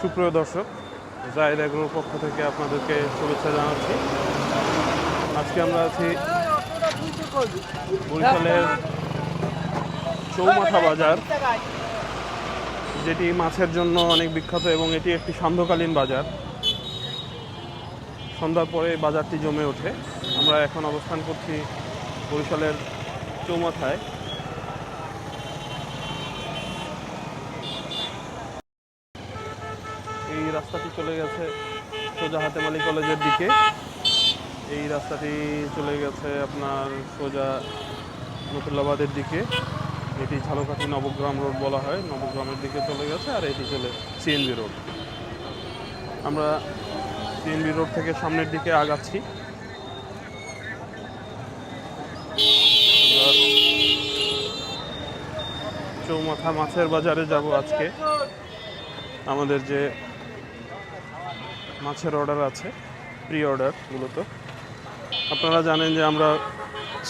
সুপ্রিয় দর্শক জায়দ এগ্রোর পক্ষ থেকে আপনাদেরকে শুভেচ্ছা জানাচ্ছি। আজকে আমরা আছি বরিশালের চৌমাথা বাজার, যেটি মাছের জন্য অনেক বিখ্যাত এবং এটি একটি সান্ধ্যকালীন বাজার। সন্ধ্যার পরে বাজারটি জমে ওঠে। আমরা এখন অবস্থান করছি বরিশালের চৌমাথায়। এই রাস্তাটি চলে গেছে সোজা হাতেমালি কলেজের দিকে। এই রাস্তাটি চলে গেছে আপনার সোজা নতুল্লাবাদের দিকে। এটি ঝালকাঠি নবগ্রাম রোড বলা হয়। নবগ্রামের দিকে চলে গেছে আর এটি চলে সিএনবি রোড। আমরা সিএনবি রোড থেকে সামনের দিকে আগাচ্ছি। চৌমাথা মাছের বাজারে যাব আজকে। আমাদের যে মাছের অর্ডার আছে প্রি অর্ডার মূলত। আপনারা জানেন যে আমরা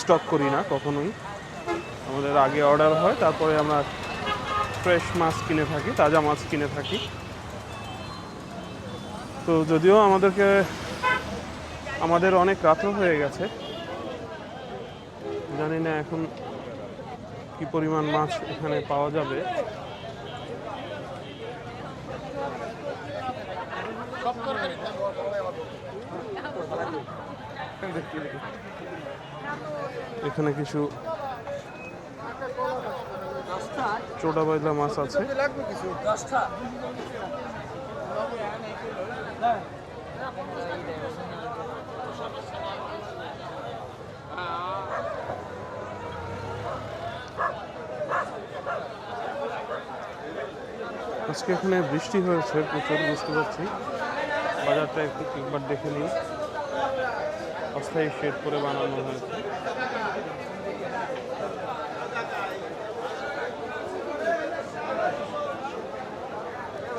স্টক করি না কখনোই। আমাদের আগে অর্ডার হয়, তারপরে আমরা ফ্রেশ মাছ কিনে থাকি, তাজা মাছ কিনে থাকি। তো যদিও আমাদেরকে, আমাদের অনেক রাতও হয়ে গেছে। জানি না এখন কি পরিমাণ মাছ এখানে পাওয়া যাবে। এখানে কিছু চোটা বাইলা মাছ আছে। আজকে এখানে বৃষ্টি হয়েছে, প্রচুর, বুঝতে পারছি। বাজারটা একটু একবার দেখে নিই। অস্থায়ী শেড করে বানানো হয়েছে।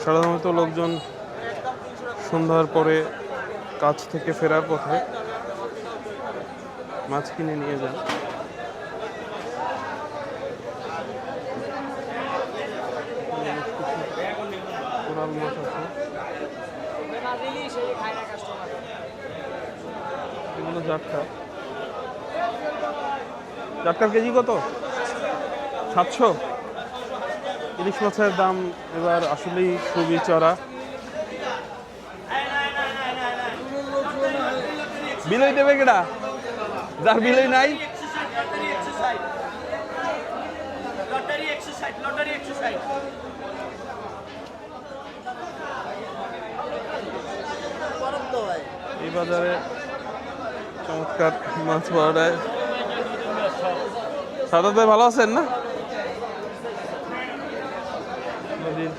সাধারণত লোকজন সন্ধ্যার পরে কাজ থেকে ফেরার পথে মাছ কিনে নিয়ে যান। মাছ আছে। জাটকা জাটকার কেজি কত? সাতশো? ইলিশ মাছের দাম এবার আসলেই খুবই চড়া। বিলই দেবে কেডা? যার বিলই নাই। এই বাজারে চমৎকার মাছ পাওয়া যায়। সাদাতে ভালো আছেন না? নদীর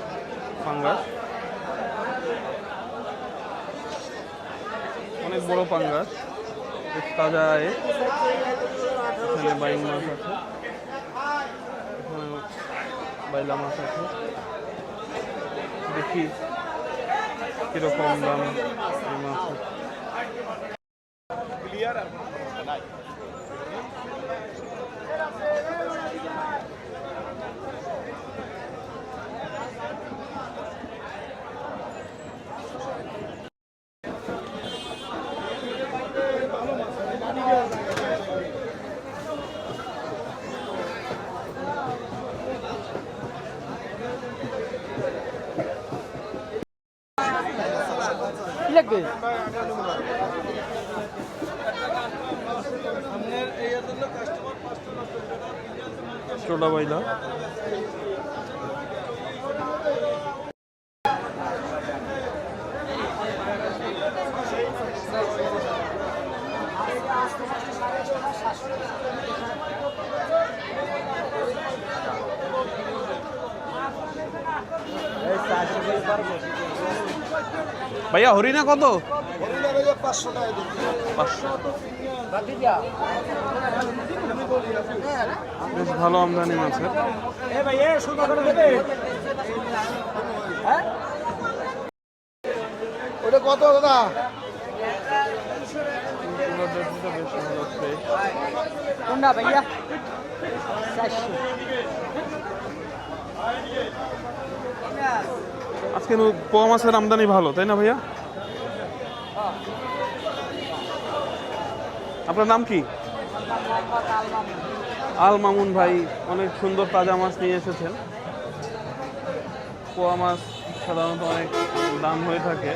পাঙ্গাস। অনেক বড় পাঙ্গাস। তাজা আয়ে এখানে বাইং মাছ আছে। বাইলা মাছ আছে। দেখি কীরকম দাম এই মাছের কি লাগবে চোলা বাইলা ভাইয়া হরিণা কত? পাঁচশো। বেশ ভালো আমদানি মাছের ওটা কত দাদা? কোনটা ভাইয়া? আজকে পোয়া মাছের আমদানি ভালো তাই না ভাইয়া? আপনার নাম কি? আল মামুন ভাই, অনেক সুন্দর তাজা মাছ নিয়ে এসেছেন। পোয়া মাছ সাধারণত অনেক দাম হয়ে থাকে।